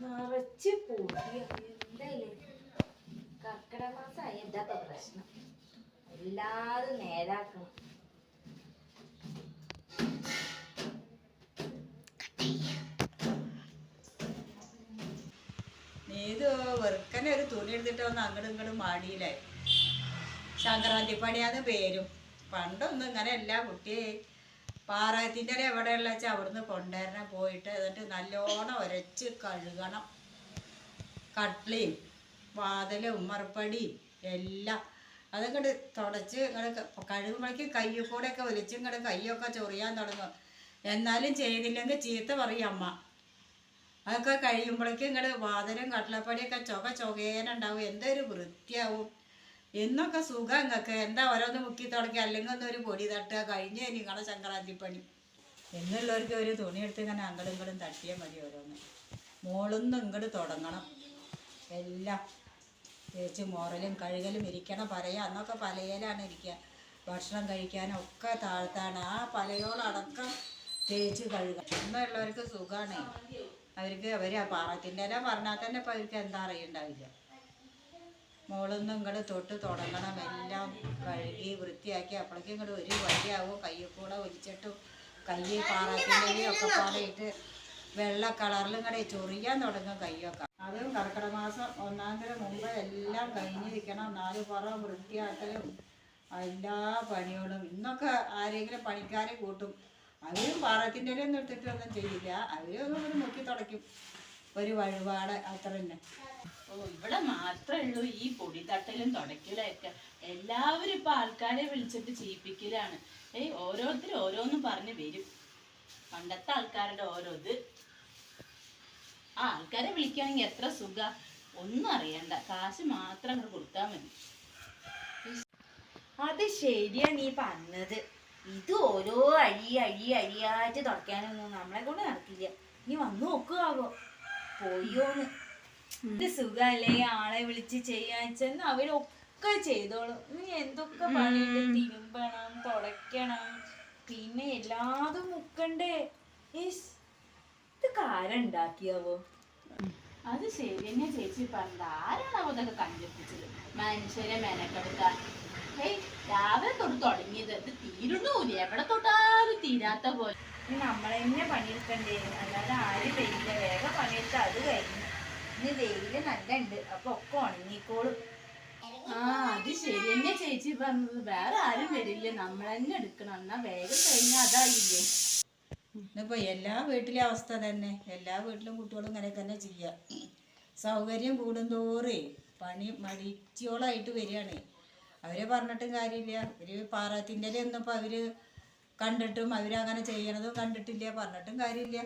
നിറച്ച് പൂട്ടി എന്തായാലും കർക്കിടക മാസമായി. എന്താ പ്രശ്നം? എല്ലാതും നേരാക്കണം. നീ ഇത് വെറുക്കനെ ഒരു തുണി എടുത്തിട്ട് ഒന്ന് അങ്ങോട്ടും ഇങ്ങോട്ടും മാടിയില്ലേ? സംക്രാന്തി പണിയാന്ന് പേരും. പണ്ടൊന്നും ഇങ്ങനെ അല്ല കുട്ടിയെ. പാറയത്തിന്റെ എവിടെയുള്ള വെച്ചാൽ അവിടുന്ന് കൊണ്ടുവരണം പോയിട്ട് എന്നിട്ട് നല്ലോണം ഉരച്ച് കഴുകണം. കട്ട്ളിയും വാതിലും ഉമ്മറപ്പടിയും എല്ലാം അതങ്ങോട്ട് തുടച്ച് ഇങ്ങോട്ട് കഴുകുമ്പോഴേക്കും കയ്യിൽ കൂടെ ഒക്കെ വലിച്ച് ഇങ്ങോട്ട് കയ്യൊക്കെ ചൊറിയാൻ തുടങ്ങും. എന്നാലും ചെയ്തില്ലെങ്കിൽ ചീത്ത പറയും അമ്മ. അതൊക്കെ കഴിയുമ്പോഴേക്കും ഇങ്ങോട്ട് വാതിലും കട്ടിലപ്പടിയൊക്കെ ചൊക ചൊകേനുണ്ടാവും എന്തൊരു വൃത്തിയാവും. എന്നൊക്കെ സുഖം നിങ്ങൾക്ക്. എന്താ ഓരോന്ന് മുക്കി തുടക്കി അല്ലെങ്കിൽ ഒന്ന് ഒരു പൊടി തട്ടുക കഴിഞ്ഞ നിങ്ങളെ സംക്രാന്തി പണി എന്നുള്ളവർക്ക് ഒരു തുണി എടുത്ത് ഇങ്ങനെ അങ്ങടും ഇങ്ങടും തട്ടിയാൽ മതി ഓരോന്ന്. മോളിന്ന് ഇങ്ങോട്ട് തുടങ്ങണം. എല്ലാം തേച്ച് മോറലും കഴുകലും ഇരിക്കണം പറയുക അന്നൊക്കെ പലയിലാണ് ഇരിക്കുക. ഭക്ഷണം കഴിക്കാനും ഒക്കെ താഴ്ത്താണ്. ആ പലയോളടക്കം തേച്ച് കഴുകാം. എന്നുള്ളവർക്ക് സുഖമാണ് അവർക്ക് അവർ പാറത്തിന്റെ എല്ലാം പറഞ്ഞാൽ തന്നെ ഇപ്പം അവർക്ക് എന്താ അറിയണ്ടാവില്ല. മോളിന്ന് ഇങ്ങോട്ട് തൊട്ട് തുടങ്ങണം. എല്ലാം കഴുകി വൃത്തിയാക്കി അപ്പോഴേക്കും ഇങ്ങോട്ട് ഒരു വഴിയാവും? കയ്യിൽ കൂടെ ഒലിച്ചിട്ടും കയ്യിൽ പാറാക്കിന്റെയും ഒക്കെ പാറയിട്ട് വെള്ള കളറിൽ കൂടെ ചൊറിയാൻ തുടങ്ങും കയ്യൊക്കെ. അതും കർക്കിടക മാസം ഒന്നാം തീയതി മുമ്പ് എല്ലാം കഴിഞ്ഞിരിക്കണം. നാല് പുറം വൃത്തിയാക്കലും എല്ലാ പണികളും. ഇന്നൊക്കെ ആരെങ്കിലും പണിക്കാരെ കൂട്ടും. അവരും പാറത്തിന്റെ ഒന്നും എടുത്തിട്ടൊന്നും ചെയ്യില്ല. അവരും ഒന്ന് മുക്കി തുടയ്ക്കും. ഒരു വഴിപാട് അത്ര തന്നെ. ഓ ഇവിടെ മാത്രമേ ഉള്ളൂ. ഈ പൊടി തട്ടലും തുടക്കലൊക്കെ എല്ലാവരും ഇപ്പൊ ആൾക്കാരെ വിളിച്ചിട്ട് ചെയ്യിപ്പിക്കലാണ് ഏയ് ഓരോരുത്തർ ഓരോന്നും പറഞ്ഞു വരും. പണ്ടത്തെ ആൾക്കാരുടെ ഓരോ ഇത്. ആ ആൾക്കാരെ വിളിക്കുകയാണെങ്കിൽ എത്ര സുഖ. ഒന്നും അറിയണ്ട. കാശ് മാത്രം അങ്ങോട്ട് കൊടുത്താൽ മതി. അത് ശരിയാ നീ പറഞ്ഞത്. ഇത് ഓരോ അഴി അഴി അഴിയായിട്ട് തുടക്കാനൊന്നും നമ്മളെ കൊണ്ട് നടക്കില്ല. നീ വന്നു നോക്കുവാവോ? പോയോന്ന്. ഇത് സുഖല്ലേ ആളെ വിളിച്ച് ചെയ്യാച്ചെന്ന് അവരൊക്കെ ചെയ്തോളും. നീ എന്തൊക്കെ പണിയുണ്ട്? തിരുമ്പണം തുടയ്ക്കണം പിന്നെ എല്ലാതും മുക്കണ്ടേ. ഇത് കാരണ്ടാക്കിയാവോ അത് ശരി തന്നെ ചേച്ചി പറഞ്ഞത്. ആരാണ് അതൊക്കെ കണ്ടുപിടിച്ചത്? മനുഷ്യരെ മെനക്കെടുക്കാൻ രാവിലെ തൊട്ട് തുടങ്ങിയത്. ഇത് തീരുന്നൂല എവിടെ തൊട്ടാലും തീരാത്ത പോലെ. ഇനി നമ്മളെ തന്നെ പണിയെടുക്കണ്ടേ? അല്ലാതെ ആരും വരില്ല. വേഗം പണിയെടുത്ത് അത് കഴിഞ്ഞു. ഇനി വെയിൽ നല്ല ഉണ്ട് അപ്പൊ ഒക്കെ ഉണങ്ങിക്കോളും. ആ അത് ശരി. തന്നെ ചേച്ചി പറഞ്ഞത് വേറെ ആരും വരില്ല. നമ്മൾ തന്നെ എടുക്കണം. എന്നാ വേഗം കഴിഞ്ഞാൽ അതായില്ലേ? ഇന്നിപ്പോ എല്ലാ വീട്ടിലെ അവസ്ഥ തന്നെ. എല്ലാ വീട്ടിലും കുട്ടികളും ഇങ്ങനെ തന്നെ ചെയ്യാം. സൗകര്യം കൂടുന്തോറേ പണി മടിച്ചോളായിട്ട് വരികയാണ്. അവരെ പറഞ്ഞിട്ടും കാര്യമില്ല. ഒരു പാറത്തിന്റെ ഒന്നും ഇപ്പോൾ അവർ കണ്ടിട്ടും അവരങ്ങനെ ചെയ്യണതും കണ്ടിട്ടില്ല പറഞ്ഞിട്ടും കാര്യമില്ല.